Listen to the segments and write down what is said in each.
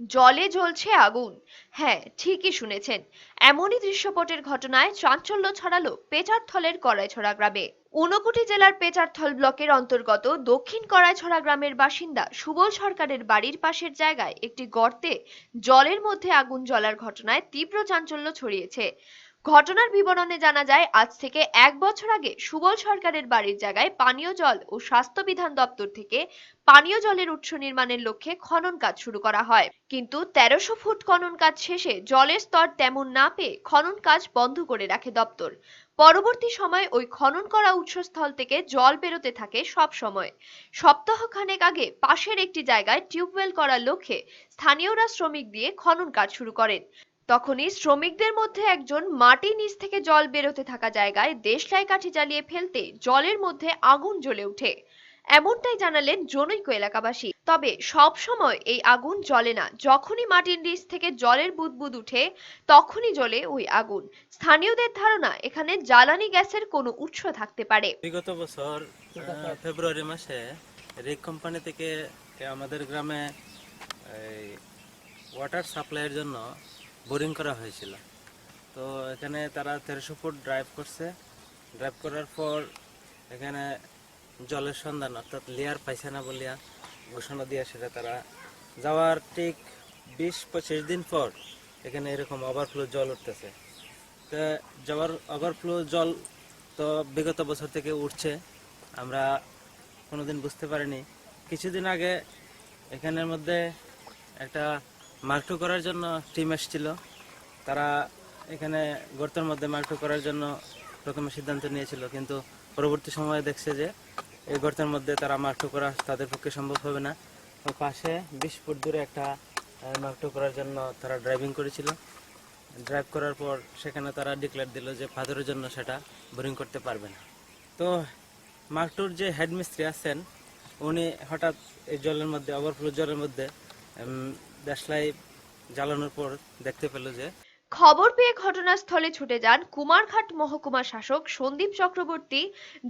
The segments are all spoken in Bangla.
জলে জ্বলছে আগুন। হ্যাঁ ঠিকই শুনেছেন। এমনই দৃশ্যপটের ঘটনায় চাঞ্চল্য ছড়ালো পেচারথলের কড়াইছড়া গ্রামে। ঊনকোটি জেলার পেচারথল ব্লকের অন্তর্গত দক্ষিণ কড়াইছড়া গ্রামের বাসিন্দা সুবল সরকারের বাড়ির পাশের জায়গায় একটি গর্তে জলের মধ্যে আগুন জ্বলার ঘটনায় তীব্র চাঞ্চল্য ছড়িয়েছে। ঘটনার বিবরণে জানা যায়, আজ থেকে এক বছর আগে সুবল সরকারের বাড়ির জায়গায় পানীয় জল ও স্বাস্থ্য বিধান দপ্তর থেকে পানীয় জলের উৎস নির্মাণের লক্ষ্যে খনন কাজ শুরু করা হয়। কিন্তু তেরোশো ফুট খনন কাজ শেষে জলের স্তর তেমন না পেয়ে খনন কাজ বন্ধ করে রাখে দপ্তর। পরবর্তী সময় ওই খনন করা উৎসস্থল থেকে জল বেরোতে থাকে সব সময়। সপ্তাহখানেক আগে পাশের একটি জায়গায় টিউবওয়েল করার লক্ষ্যে স্থানীয়রা শ্রমিক দিয়ে খনন কাজ শুরু করেন। তখনই শ্রমিকদের মধ্যে একজন মাটির নিচ থেকে জল বেরোতে থাকা জায়গায় দেশলাই কাঠি জ্বালিয়ে ফেলতে জলের মধ্যে আগুন জ্বলে ওঠে। এমনটাই জানালেন জনৈক এলাকাবাসী। তবে সব সময় এই আগুন জ্বলে না। যখনই মাটির নিচ থেকে জলের বুদবুদ উঠে, তখনই জ্বলে ওই আগুন। স্থানীয়দের ধারণা, এখানে জ্বালানি গ্যাসের কোনো উৎস থাকতে পারে। বিগত বছর ফেব্রুয়ারি মাসে রিক কোম্পানি থেকে আমাদের গ্রামে ওয়াটার সাপ্লাইয়ের জন্য বোরিং করা হয়েছিল। তো এখানে তারা তেরোশো ফুট ড্রাইভ করছে। ড্রাইভ করার পর এখানে জলের সন্ধান, অর্থাৎ লেয়ার পাইছে না বলিয়া ঘোষণা দিয়ে সেটা তারা যাওয়ার ঠিক বিশ পঁচিশ দিন পর এখানে এরকম ওভারফ্লো জল উঠতেছে। তো যাওয়ার ওভারফ্লো জল তো বিগত বছর থেকে উঠছে। আমরা কোনোদিন বুঝতে পারিনি। কিছুদিন আগে এখানের মধ্যে একটা মার্কটু করার জন্য টিম এসেছিল। তারা এখানে গর্তের মধ্যে মার্কটু করার জন্য প্রথমে সিদ্ধান্ত নিয়েছিল, কিন্তু পরবর্তী সময়ে দেখছে যে এই গর্তের মধ্যে তারা মার্কটু করা তাদের পক্ষে সম্ভব হবে না। পাশে বিশ ফুট দূরে একটা মার্কটু করার জন্য তারা ড্রাইভিং করেছিল। ড্রাইভ করার পর সেখানে তারা ডিক্লেয়ার দিল যে ফাদারের জন্য সেটা বোরিং করতে পারবে না। তো মার্কটুর যে হেডমিস্ত্রি আছেন, উনি হঠাৎ এই জলের মধ্যে ওভারফ্লো জলের মধ্যে জ্বালানোর পর দেখতে পেল যে খবর পেয়ে ঘটনাস্থলে ছুটে যান কুমারঘাট মহকুমা শাসক সন্দীপ চক্রবর্তী,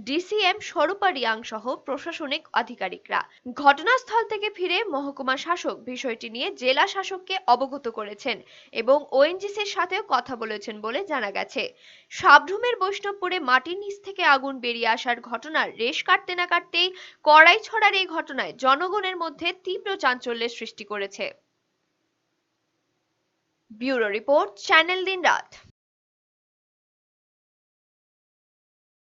ডিসিএম স্বরূপা রিয়াং সহ প্রশাসনিক আধিকারিকরা। ঘটনাস্থল থেকে ফিরে মহকুমা শাসক বিষয়টি নিয়ে জেলা শাসককে অবগত করেছেন এবং ওএনজিসির সাথেও কথা বলেছেন বলে জানা গেছে। সাবরুমের বৈষ্ণবপুরে মাটির নিচ থেকে আগুন বেরিয়ে আসার ঘটনার রেশ কাটতে না কাটতেই কড়াই ছড়ার এই ঘটনায় জনগণের মধ্যে তীব্র চাঞ্চল্যের সৃষ্টি করেছে। ব্যুরো রিপোর্ট চ্যানেল দিন রাত